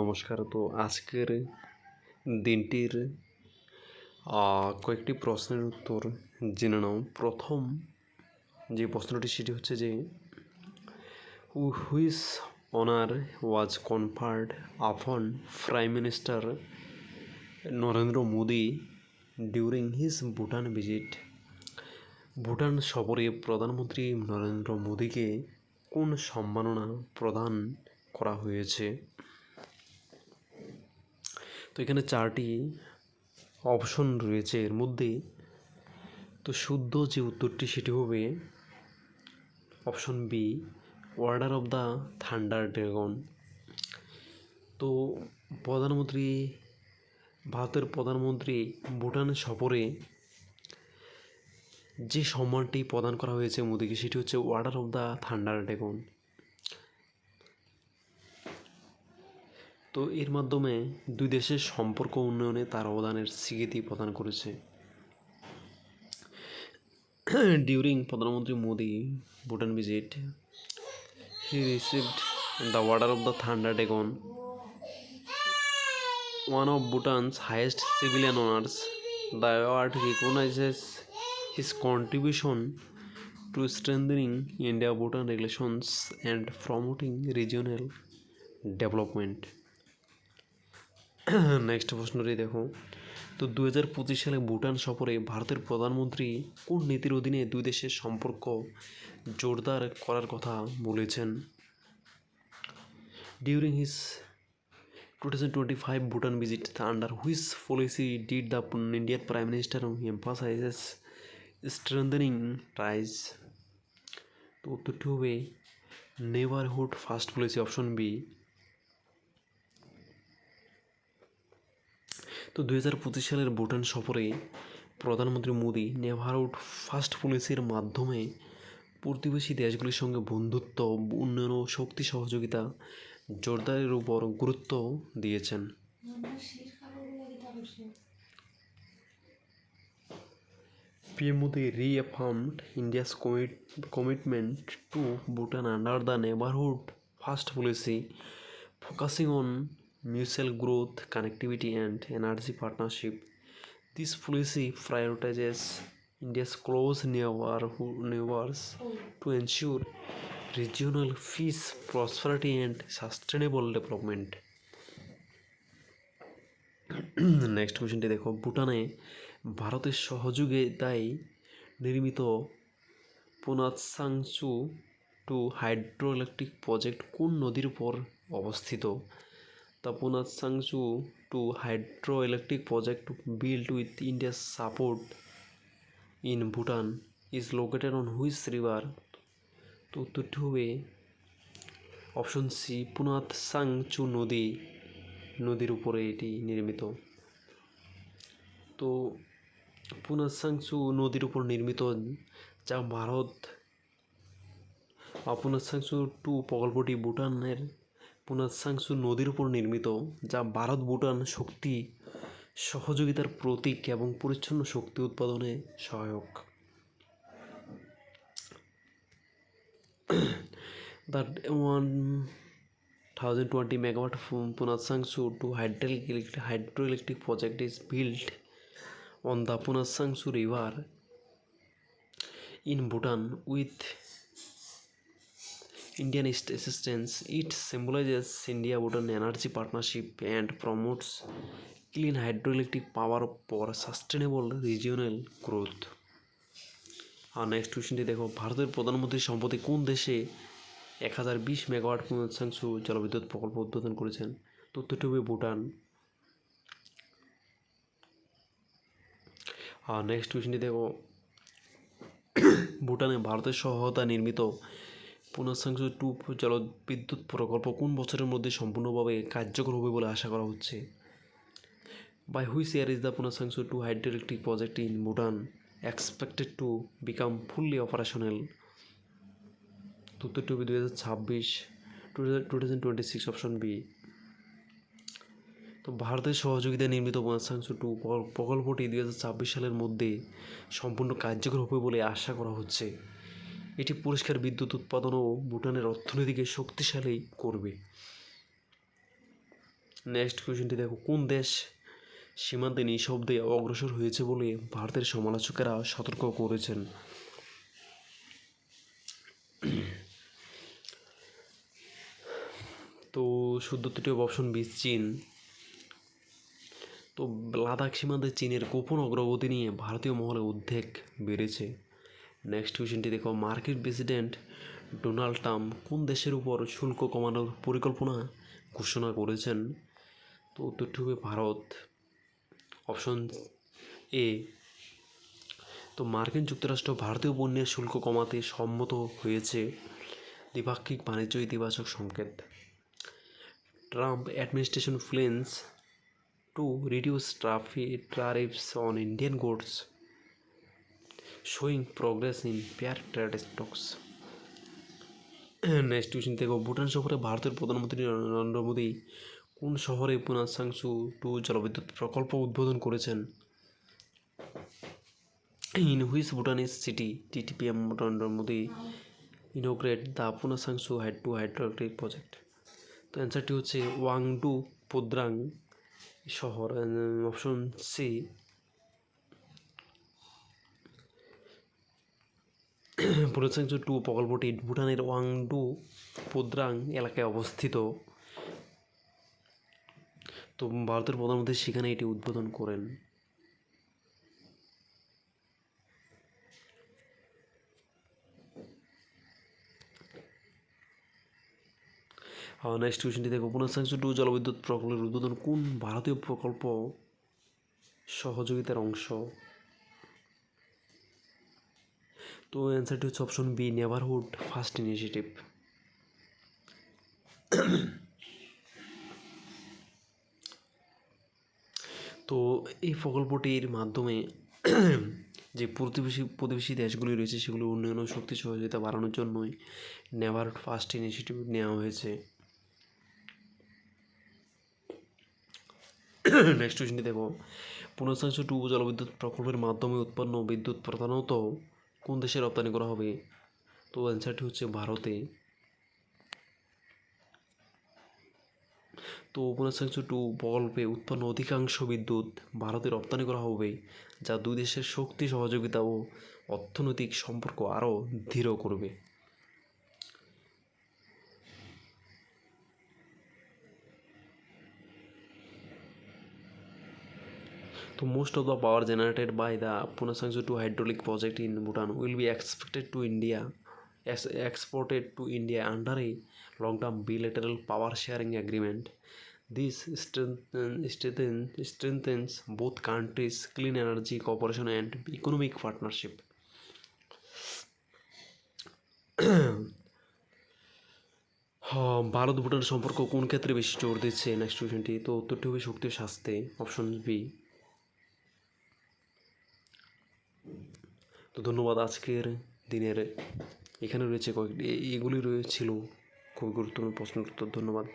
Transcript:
নমস্কার। তো আজকের দিনটির কয়েকটি প্রশ্নের উত্তর জেনে নাও। প্রথম যে প্রশ্নটি, সেটি হচ্ছে যে, whose honour was conferred upon prime minister Narendra Modi during his Bhutan visit? Bhutan সফরে প্রধানমন্ত্রী নরেন্দ্র মোদীকে কোন সম্মাননা প্রদান করা হয়েছে? তো এখানে চারটি অপশন রয়েছে এর মধ্যে। তো শুদ্ধ যে উত্তরটি সেটি হবে option B order of the thunder dragon তো প্রধানমন্ত্রী, ভারতের প্রধানমন্ত্রী ভুটান সফরে যে সম্মানটি প্রদান করা হয়েছে মোদীকে সেটি হচ্ছে order of the thunder dragon তো এর মাধ্যমে দুই দেশের সম্পর্ক উন্নয়নে তার অবদানের স্বীকৃতি প্রদান করেছে। ডিউরিং প্রধানমন্ত্রী Modi Bhutan visit, he received the order of the thunder dragon one of Bhutan's highest civilian honours. The award recognises his contribution to strengthening India Bhutan relations and promoting regional development. Next প্রশ্নটি দেখো। তো দু হাজার পঁচিশ সালে ভুটান সফরে ভারতের প্রধানমন্ত্রী কোন নীতির অধীনে দুই দেশের সম্পর্ক জোরদার করার কথা বলেছেন? During his 2025 Bhutan visit under which policy did the Indian Prime Minister emphasizes strengthening ties? তো উত্তরটি হবে neighbourhood first policy option B তো দুই হাজার পঁচিশ সালের ভুটান সফরে প্রধানমন্ত্রী মোদী নেভারহুড ফার্স্ট পলিসির মাধ্যমে প্রতিবেশী দেশগুলির সঙ্গে বন্ধুত্ব উন্নয়ন ও শক্তি সহযোগিতা জোরদারের উপর গুরুত্ব দিয়েছেন। PM Modi reaffirmed India's commit, commitment to Bhutan under the neighborhood first policy, focusing on mutual growth, connectivity, and energy partnership. This policy prioritizes India's close neighbors to ensure regional peace, prosperity, and sustainable development. Next কোয়েশ্চেনটি দেখো ভুটানে ভারতের সহযোগিতায় নির্মিত Punatsangchhu two hydro electric project কোন নদীর উপর অবস্থিত Punatsangchhu two hydro electric project build with ইন্ডিয়ার support in Bhutan is located on which river তো উত্তরটি হবে অপশন সি পুনাত সাংচু নদী, নদীর উপরে এটি নির্মিত। তো পুনাসাংচু নদীর উপর নির্মিত যা ভারত পুনাসাংচু টু প্রকল্পটি ভুটানের পুনাসাংসু নদীর উপর নির্মিত, যা ভারত ভুটান শক্তি সহযোগিতার প্রতীক এবং পরিচ্ছন্ন শক্তি উৎপাদনে সহায়ক। That one thousand twenty megawatt Punatsangchhu two hydraulic electric hydro electric project is build on the Punatsangchhu river in Bhutan with Indian assistance. It symbolizes India-Bhutan energy partnership and promotes clean hydroelectric power for sustainable regional growth. আর next কোয়েশ্চেনটি দেখো ভারতের প্রধানমন্ত্রী সম্প্রতি কোন দেশে এক হাজার বিশ মেগাওয়াট পুনঃসাংশু জলবিদ্যুৎ প্রকল্প উদ্বোধন করেছেন তথ্যটি হবে ভুটান আর নেক্সট কোয়েশ্চেনটি দেখো ভুটানে ভারতের সহায়তা নির্মিত পুনঃসাংশু টু জল বিদ্যুৎ প্রকল্প কোন বছরের মধ্যে সম্পূর্ণভাবে কার্যকর হবে বলে আশা করা হচ্ছে? By which year is the Punatsangchhu two hydroelectric project in Bhutan expected to become fully operational? উত্তরটি হবে দুই হাজার ছাব্বিশ two thousand twenty six option B তো ভারতের সহযোগিতায় নির্মিত বনাসাংশু টু প্রকল্পটি দুই হাজার ছাব্বিশ সালের মধ্যে সম্পূর্ণ কার্যকর হবে বলে আশা করা হচ্ছে। এটি পরিষ্কার বিদ্যুৎ উৎপাদন ও ভুটানের অর্থনীতিকে শক্তিশালী করবে। নেক্সট কোয়েশ্চেনটি দেখো, কোন দেশ সীমান্তে নিঃশব্দে অগ্রসর হয়েছে বলে ভারতের সমালোচকেরা সতর্ক করেছেন? তো শুদ্ধ তৃতীয় অপশন বি চীন। তো লাদাখ সীমান্তে চীনের গোপন অগ্রগতি নিয়ে ভারতীয় মহলে উদ্বেগ বেড়েছে। নেক্সট কোয়েশ্চেনটি দেখো মার্কিন প্রেসিডেন্ট ডোনাল্ড ট্রাম্প কোন দেশের উপর শুল্ক কমানোর পরিকল্পনা ঘোষণা করেছেন? তো উত্তরটি হবে ভারত। অপশন এ তো মার্কিন যুক্তরাষ্ট্র ভারতীয় পণ্যের শুল্ক কমাতে সম্মত হয়েছে। দ্বিপাক্ষিক বাণিজ্য ইতিবাচক সংকেত। Trump administration plans to reduce tariff tariffs on Indian goods, showing progress in fair trade talks. Next question দেখো, ভুটান সফরে ভারতের প্রধানমন্ত্রী নরেন্দ্র মোদী কোন শহরে পুনাসাংসু টু জলবিদ্যুৎ প্রকল্প উদ্বোধন করেছেন in which Bhutanese city টিটিপিএম Narendra Modi inaugurate the Punatsangchhu hydro two hydroelectric project তো অ্যান্সারটি হচ্ছে ওয়াংডু পোদ্রাং শহর অপশন সি পুরুষাংশ টু প্রকল্পটি ভুটানের ওয়াংডু, পোদ্রাং এলাকায় অবস্থিত। তো ভারতের প্রধানমন্ত্রী সেখানে এটি উদ্বোধন করেন। নেক্সট কোয়েশ্চেনটি দেখো পুনঃসাংশ টু জলবিদ্যুৎ প্রকল্পের উদ্বোধন কোন ভারতীয় প্রকল্প সহযোগিতার অংশ? তো অ্যান্সারটি হচ্ছে option B neighbourhood first initiative তো এই প্রকল্পটির মাধ্যমে যে প্রতিবেশী প্রতিবেশী দেশগুলি রয়েছে, সেগুলির উন্নয়ন ও শক্তি সহযোগিতা বাড়ানোর জন্যই নেভারহুড ফার্স্ট ইনিশিয়েটিভ নেওয়া হয়েছে। নেক্সট কোয়েশ্চনটি দেখো। পুনঃসাংশ টু জলবিদ্যুৎ প্রকল্পের মাধ্যমে উৎপন্ন বিদ্যুৎ প্রধানত কোন দেশে রপ্তানি করা হবে? তো অ্যান্সারটি হচ্ছে ভারতে। তো উপন্যাস টু প্রকল্পে উৎপন্ন অধিকাংশ বিদ্যুৎ ভারতে রপ্তানি করা হবে, যা দুই দেশের শক্তি, সহযোগিতা ও অর্থনৈতিক সম্পর্ক আরও দৃঢ় করবে। তো most of the power generated by the Punatsangchhu two hydraulic project in Bhutan will be expected to India exported to India under a long term bilateral power sharing agreement this stren strengthens both countries clean energy corporation and economic partnership Bharat Bhutan সম্পর্ক কোন ক্ষেত্রে বেশি জোর দিচ্ছে? Next কোয়েশনটি তো উত্তরটি হবে শক্তি, স্বাস্থ্যে অপশন বি তো ধন্যবাদ আজকের দিনের এখানে রয়েছে কয়েকটি এগুলি রয়েছিল খুবই গুরুত্বপূর্ণ প্রশ্নের উত্তর ধন্যবাদ।